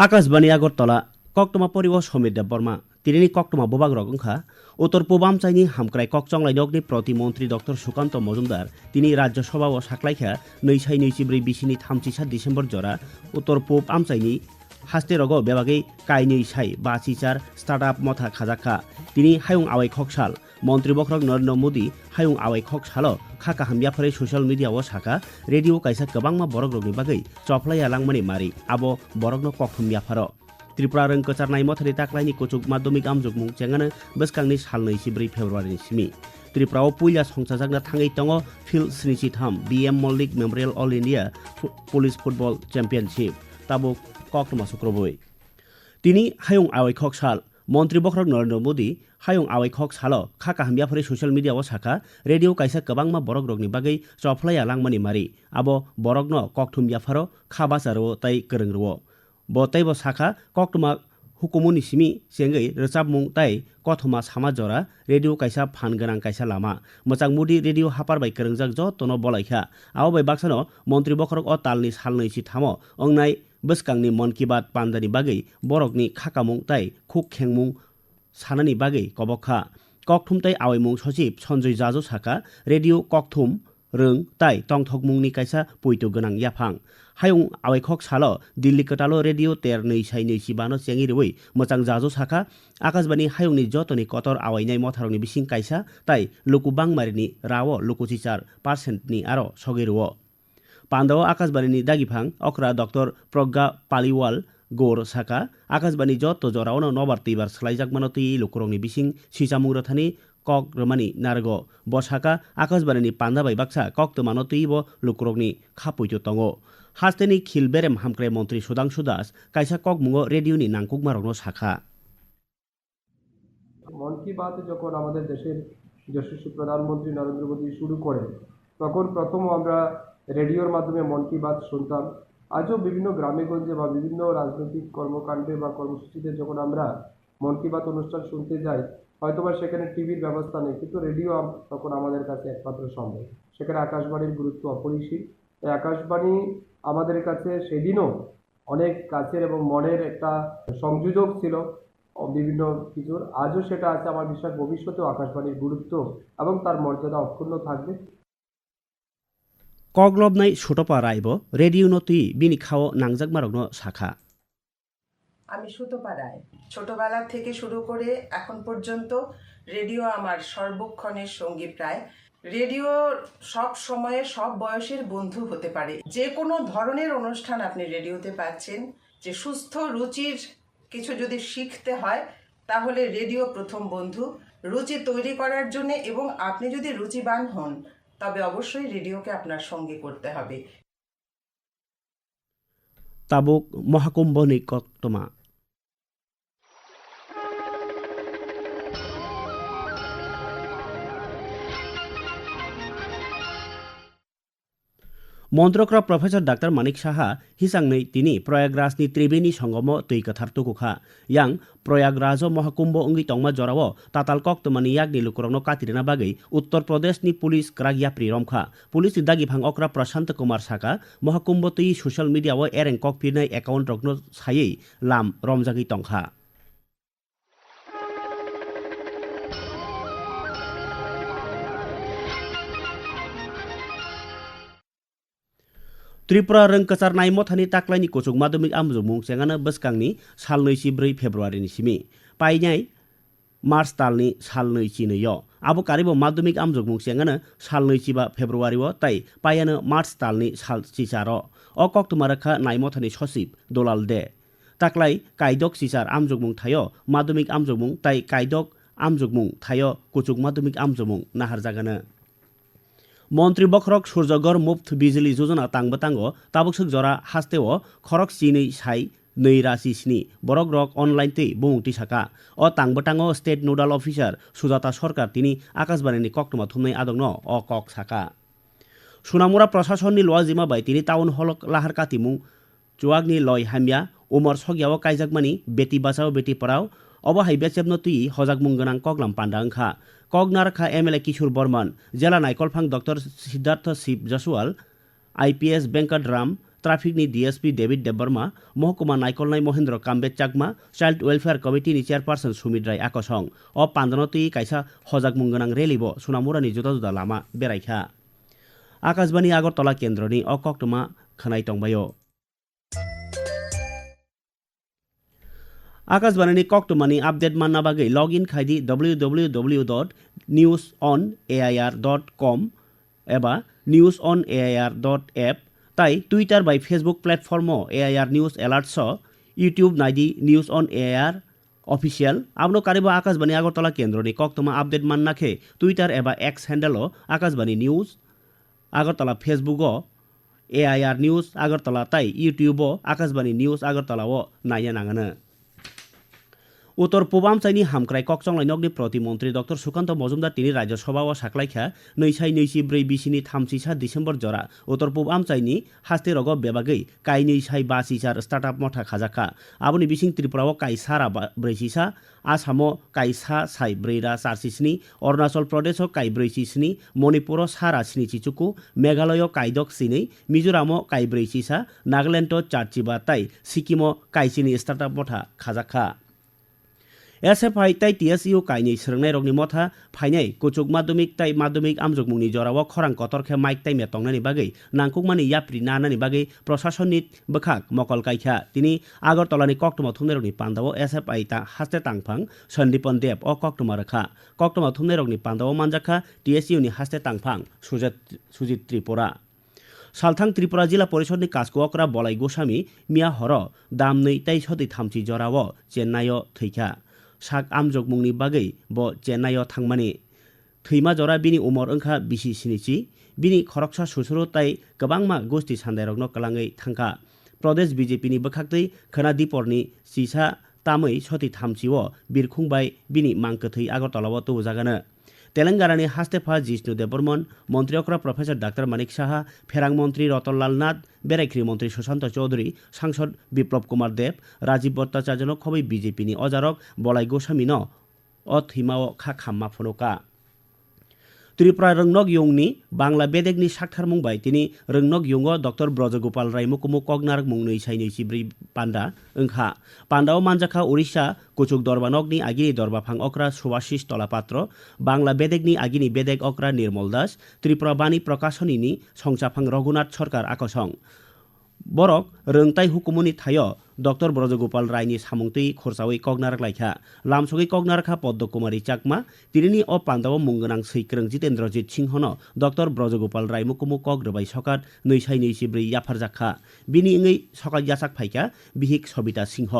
आकाशवाणी आगरतला কক্টমা परिवह সমীর देव बर्मा তিনি কক্টমা ববাগ রগংখা, উত্তর পূর্বাঞ্চলনি হামক্রাই ককচংলাই নগ্নি প্রতিমন্ত্রী ডক্টর সুকান্ত মজুমদার, তিনি রাজ্যসভা ও সাকলাইখা নৈসাই নৈচিব্রী বিশিনি থামচি সাত ডিসেম্বর জরা উত্তর পূব আমচাইনি হাস্তে রগ বেবাগে কাইনৈ সাই বাচিচার স্টার্ট আপ মথা খাজাক্ষা তিনি হায়ং আওয়াই খকসাল মন্ত্রী বখরক নরেন্দ্র মোদী হায়ং আওয়াই খকসাল খাকা হামবিয়াফারে সচিয়েল মিডিয়াও সাকা রেডিও কাইসা गोबांमा बरक रगनि बागै चफ्लाया लांमानि मारि आबो बरकनो कखम याफार त्रिपुरा रों कचारनाय मथारि ताक्लायनि कुचुक माध्यमिक आमजुगमुं चेंगानो बोसकांनि सालनै सिब्रै फेब्रुवारिनि सिमि त्रिपुराव पुइला संसाजागना थाङै दङ फिल स्निसि थाम B M Mallick memorial all India फु- पुलिस फुटबल चेम्पियनशिप ताबो कक्टमा सुक्रबोय তিনি হায়ং मन्त्री बख्रक नरेन्द्र मोदी हायं आवै खक साल खाका हामिया फरे सोशल मीडिया ओ साखा रेडियो काइसा कबांगमा बरक रगनि बागै चफलाया लांमानि मारि आबो बरक न कक थुम याफारो खाबासारो तै करंगरो ब तैबो साखा कक तुमा simi sengei rechabmung tai kothoma sama jora radio kaisa phan ganang kaisa lama mochang mudi radio hapar bai krengjak jo tono bolaikha abo bai baksano মন্ত্রী বখরক talni salnoi si thamo ongnai bwskangni মন কি Baat পান্দানি বাগै borokni khakamung tai khuk khengmung sanani বাগै kobokha kokthum tai awaimung সচিব সঞ্জয় জাজো সাকা radio ককথুম रों ताइ तंथकमुंनि काइसा पुइतो गोनां याफां हायुं आवाइखक साल Delhi कटालो radio तेर नै साइ नै सिबानो चेंगि रुबै मोचां जाजो साखा आकाशबाणी हायुंनि जतनि कतर आवाइनाय मथारंनि बिसिं काइसा ताइ लुकु बांमारिनि राव लुकु चिचार पार्सेन्टनि आरो सगेरुओ पान्दाव आकाशबाणीनि दागिफां अख्रा डक्टर प्रज्ञा पालिवाल गोर साका आकाशबाणी जत जरावनो नबार तैबार सलाइजाक मानो तै लुकुरंनि बिसिं सिसामुं रथानि कक रमानि नारग बसाका आकाशबाणीनि पान्दाबाई बाक्सा कक्त मानो तैब लुकुरंनि खापैतो तंगो हास्तेनि खिल बेरेम हामक्राय मन्त्री सुदांशु दास काइसा कक मुङो रेडियोनि नांकुक मारगनो साखा মন কি বাত যখন আমাদের দেশের যশস্বী প্রধানমন্ত্রী নরেন্দ্র মোদী শুরু করেন তখন প্রথম আমরা রেডিওর মাধ্যমে মন কি বাত শুনতাম আজও বিভিন্ন গ্রামে গঞ্জে বা বিভিন্ন রাজনৈতিক কর্মকাণ্ডে বা কর্মসূচিতে যখন আমরা মন কি বাত অনুষ্ঠান শুনতে যাই হয়তোবা সেখানে টিভির ব্যবস্থা নেই, কিন্তু রেডিও তখন আমাদের কাছে একমাত্র সম্ভব। সেখানে আকাশবাণীর গুরুত্ব অপরিসীম। তাই আকাশবাণী আমাদের কাছে সেদিনও অনেক কাছের এবং মনের একটা সংযোজক ছিল বিভিন্ন কিছুর। আজও সেটা আছে আমার বিশ্বাস, ভবিষ্যতেও আকাশবাণীর গুরুত্ব এবং তার মর্যাদা অক্ষুণ্ণ থাকবে। কগলব নাই সুটপা রায়ব রেডিও নতি বিনি খাও নাংজাক মারগ্ন শাখা। আমি সুতোপাড়ায়। ছোটবেলা থেকে শুরু করে এখন পর্যন্ত রেডিও আমার সর্বক্ষণের সঙ্গী প্রায়। রেডিও সব সময়ে সব বয়সের বন্ধু হতে পারে। যে কোনো ধরনের অনুষ্ঠান আপনি রেডিওতে পাচ্ছেন। যে সুস্থ রুচির কিছু যদি শিখতে হয়, তাহলে রেডিও প্রথম বন্ধু। রুচি তৈরি করার জন্য এবং আপনি যদি রুচিবান হন, তবে অবশ্যই রেডিওকে আপনার সঙ্গে করতে হবে। তাবুক মহাকুম্ভ নিকটমা মন্ত্রক প্রফেসর ডাক্তার মানিক সাহা হিসাংनै তিনি প্রয়াগরাজনি ত্রিবেণী সঙ্গম তৈ কথার তুকুখা ইয়াং প্রয়াগরাজ মহাকুম্ভ অঙ্গি টংমা জরাও তাতাল কক্তমানি ইয়াগনি লুকুরংনো কাতিরেনা বাগै উত্তর প্রদেশনি পুলিশ ক্রাগিয়াপ্রি রমখা পুলিশ দাগিভাং অক্রা প্রশান্ত কুমার সাকা মহাকুম্ভ তৈ সোশ্যাল মিডিয়াও এরেং ককপিনাই একাউন্ট রগ্ন সাयै লাম রমজাগি টংখা त्रिपुरा रों कचारनाय मथानि ताक्लायनि कुचुक माध्यमिक आमजुमुं चेंगानो बोसकांनि सालनै ब्रै फेब्रुवारिनि सिमि पाइनाय मार्च तालनि सालनै नैय आबो कारिबो माध्यमिक आमजुमुं चेंगानो सालनै बा फेब्रुवारिव ताइ पायानो मार्च तालनि साल चिचार अ कक्टुमारखा नाय मथानि सचिब दलाल दे ताक्लाय कायदक चिचार आमजुमुं थायो माध्यमिक आमजुमुं ताइ कायदक आमजुमुं थायो कुचुक माध्यमिक आमजुमुं नाहार जागानो মন্ত্রী বখরক সূর্যগর মুফত বিজলি যোজনা তাংবাতাঙ্গ তাবকসক জরা হাস্তেও খরক চিনি সাই नै राशि स्नि बरक रक अनलाइन तै बुमुंति साखा अ तांबटांग स्टेट नोडाल अफिसार सुजाता सरकार तिनी आकाशवाणी कक्टमा थुमनाय आदंन अ कक साखा सुनामुरा प्रशासननि लवा जिमा बाय तिनी टाउन हलक लाहार कातिमुं चुवागनि लय हामिया उमर सगियाव काइजाकमानि बेटी बाचाओ बेटी पराव অবা হাই বেচেবন তুই হজাকমুং গনাং কগলাম পান্ডা ওংখা কগনা রাখা এম এল এ কিশোর বর্মন জেলা নাইকলফাং ডক্টর সিদ্ধার্থ শিব জসওয়াল আইপিএস বেঙ্কট রাম ট্রাফিকনি ডিএসপি ডেভিড দেববর্মা মহকুমা নাইকলনাই মহেন্দ্র কাম্বে চাকমা, চাইল্ড ওয়েলফেয়ার কমিটিনি চেয়ারপারসন সুমিত রায় আকসং অ পান্দনতুই কাইসা হজাক মুঙ্গনাং রেলিব সুনামুরানি জোতা জোতা লামা বেড়াইখা আকাশবাণী আগরতলা কেন্দ্রনি অকক্টমা খানাই টংবায় આકાશવાણીની કોકટુમાની આપડેટ માનવાગઈ login ખાઈદી W W W dot news on AIR dot com એબા news on A I R dot app তাই Twitter by Facebook platform A I R news alerts YouTube নাইডি news on A I R official আপনার কারিব আকাশবাণী আগরতলা কেন্দ্রনি কক্তমা update মান নাখে Twitter এবা X হ্যান্ডেলও Akashvani news Agartala ফেসবুকও এআইআর নিউজ আগরতলা, তাই ইউটিউবও আকাশবাণী নিউজ আগরতলাও নাইয়া নাঙানো উত্তর পূর্বাঞ্চলনি হামক্রাই ককচংলাইনকনি প্রতিমন্ত্রী ডক্টর সুকান্ত মজুমদার তিনি রাজ্যসভা ও সাকলাইখা নৈসাই নৈসি ব্रै বিশিনি थामसिसा ডিসেম্বর জরা উত্তর পূর্বাঞ্চলনি হাস্তে রগ বেবাগৈ কাই নৈসাই বাসিসার স্টার্ট আপ মঠা খাজাকা আবনি বিসিং ত্রিপুরাও কাই সারা ব্रैसिसा আসামও কাই সা সাই ব্रैरा চারসিসনি অরুণাচল প্রদেশও কাই ব্रैसिसनि মণিপুরও সারা স্নিচিচুকু মেঘালয়ও কাইদক সিনি মিজোরামও কাই ব্रैसिसा নাগালেন্ডও চারচিবাতাই সিকিমও কাইসিনি স্টার্ট আপ মঠা খাজাকা एसएफआई ताई टिएसइउ काइनि सोलोंनाय रगनि मथा फाइनाय कुचुक माध्यमिक ताई माध्यमिक आमजुगमुंनि जराव खरां कतरखे माइक ताई मेतंनानि बागै नांकुकमानि याप्रि नानानि बागै प्रशासननि बखाक मकल काइखा तिनि आगरतलानि कक्टमा थुमनाय रगनि पान्दाव एसएफआई ता हास्ते तांफां सन्दीपन देब अ कक्टमा रखा कक्टमा थुमनाय रगनि पान्दाव मानजाखा टिएसइउनि हास्ते तांफां सुजित सुजित त्रिपुरा सालथां त्रिपुरा जिल्ला परिषदनि कास्कुअक्रा बलाइ गोस्वामी मिया हर दामनै ताइ सदै थामथि जराव चेन्नाइआव थैखा साक आमजग मुंनि बागै ब चेन्नाइआव थांमानि थैमा जरा बिनि उमर ओंखा बिसि सिनिचि बिनि खरकसा सुसुरु ताइ गोबांमा गोष्ठी सान्दायरगनो कलाङै थांखा प्रदेश बिजेपिनि बोखाक्तै खोना दिपरनि सिसा तामै सति थामचिव बिरखुंबाय बिनि मांकोथै आगरतलाव तुबुजागानो তেলেঙ্গানি হাস্তেফা জিষ্ণু দেববর্মন, মন্ত্রী অকরা প্রফেসর ডাক্তার মানিক সাহা, ফেরাং মন্ত্রী রতনলাল নাথ বেড়াইখ্রি মন্ত্রী সুশান্ত চৌধুরী, সাংসদ বিপ্লব কুমার দেব, রাজীব ভট্টাচার্য খবই বিজেপি নি অজারক, বলাই গোস্বামী ন অথ খা খাম্মা ফনুকা ত্রিপুরা রংনক ইয়ংনি বাংলা বেদেগনি সাক্ষার মুংবাই তিনি রংনক ইয়ং ডক্টর ব্রজগোপাল রায় মুকুমু কগনারক মুংনৈ সাইনি সিব্রি পান্ডা ওংখা পান্ডাও মানজাখা উড়িষ্যা কুচুক দরবানকনি আগিনি দরবাফাং অকরা সুভাশিস তলাপাত্র বাংলা বেদেগনি আগিনি বেদেগ অকরা নির্মল দাস ত্রিপুরা বাণী প্রকাশনীনি সংসাফাং রঘুনাথ সরকার আকসং borok rengtai hukumuni thayo doctor Brajagopal রায়নি সামংতই খরসাওই কগনারক লাইখা। লামসগৈ কগনারখা পদ্ম কুমারী চাকমা তিনি অ পান্ডাব মুঙ্গনাং সৈক্রং জিতেন্দ্রজিৎ সিংহন ডক্টর ব্রজগোপাল রায় মুকুমু কগ্রবাই সকাত নৈসাই নৈসিব্রী ইয়াফারজাখা বিনি ইংই সকাল ইয়াসাক ফাইকা, বিহিক সবিতা সিংহ।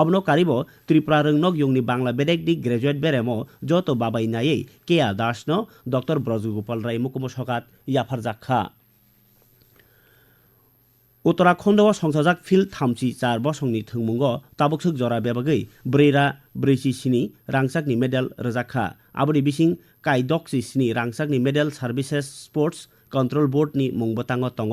অবন কারিব ত্রিপুরা রংনক ইংনি বাংলা বেদেক দি গ্রেজুয়েট বেরেমো যত বাবাই নাইয়ে কেয়া দাসন ডক্টর ব্রজগোপাল রায় মুকুমু সকাত ইয়াফারজাখা उत्तराखण्डआव संसाजाक फिल्ड थामथि चार बसंनि थोंमुंग ताबुकसुक जरा बेबागै ब्रैरा ब्रैसि स्नि रांसाकनि मेडेल रोजाखा आबुनि बिसिं काइ दक्सि स्नि रांसाकनि मेडेल सार्भिसेस स्पोर्ट्स कन्ट्रोल बोर्डनि मुंबो ताङो तङ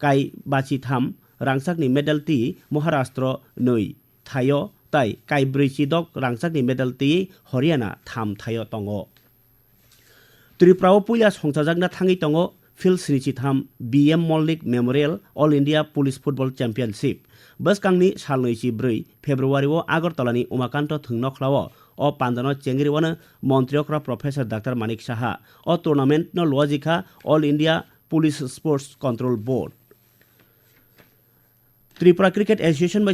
काइ बाचि थाम रांसाकनि मेडेल ति महाराष्ट्र नै थायो ताइ काइ ब्रैसि दक रांसाकनि मेडेल ति हरियाना थाम थायो तङ त्रिपुराव पुइला संसाजाकना थाङै तङ field स्निचिथाम BM Mallik memorial all India police football championship बसकांनि साल नैजि ब्रै फेब्रुवारिआव आगरतलानि उमाकान्त थोंनख्लाव अ पान्दान चेंगिरिवानो मन्त्रियक्रा प्रफेसर डाक्टर मानिक साहा अ टुर्नामेन्टनो लजिखा all India police sports control board Tripura cricket association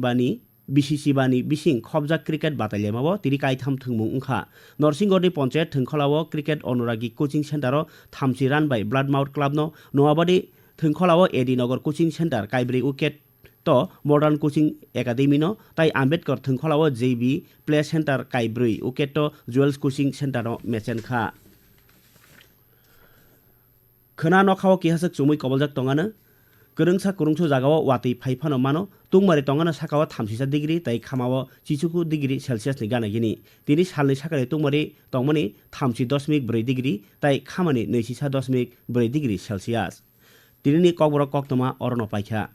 bai বিসিসিবানি বিসিং খবজাক ক্রিকেট বাতাইলেমাবো তিনি কাইথাম থংমুং ওংখা নরসিংগড়নি পঞ্চায়েত থংখলাও ক্রিকেট অনুরাগী কোচিং সেন্টারও থামচি রানবাই ব্লাডমাউথ ক্লাবনো নোয়াবাদি থংখলাও এডিনগর কোচিং সেন্টার কাইব্রি উইকেট তো মডার্ন কোচিং একাডেমি ন তাই আম্বেদকর থংখলাও জে বি প্লে সেন্টার কাইব্রুই উকেট তো জুয়েলস কোচিং সেন্টার মেচেন খা Khana নখাও কিহাসক চুমুই কবলজাক টঙানো kwrwngsa kwrwngso jagao watui phaifano mano tungmari tongana sakao thamsisa degree tei khamao chichuku degree celsius ni gana gini tini salni sakare tungmari tongmani thamsi dosmik brei degree tei khamani neisisa dosmik brei degree celsius tini ni kokboro koktoma orono paikha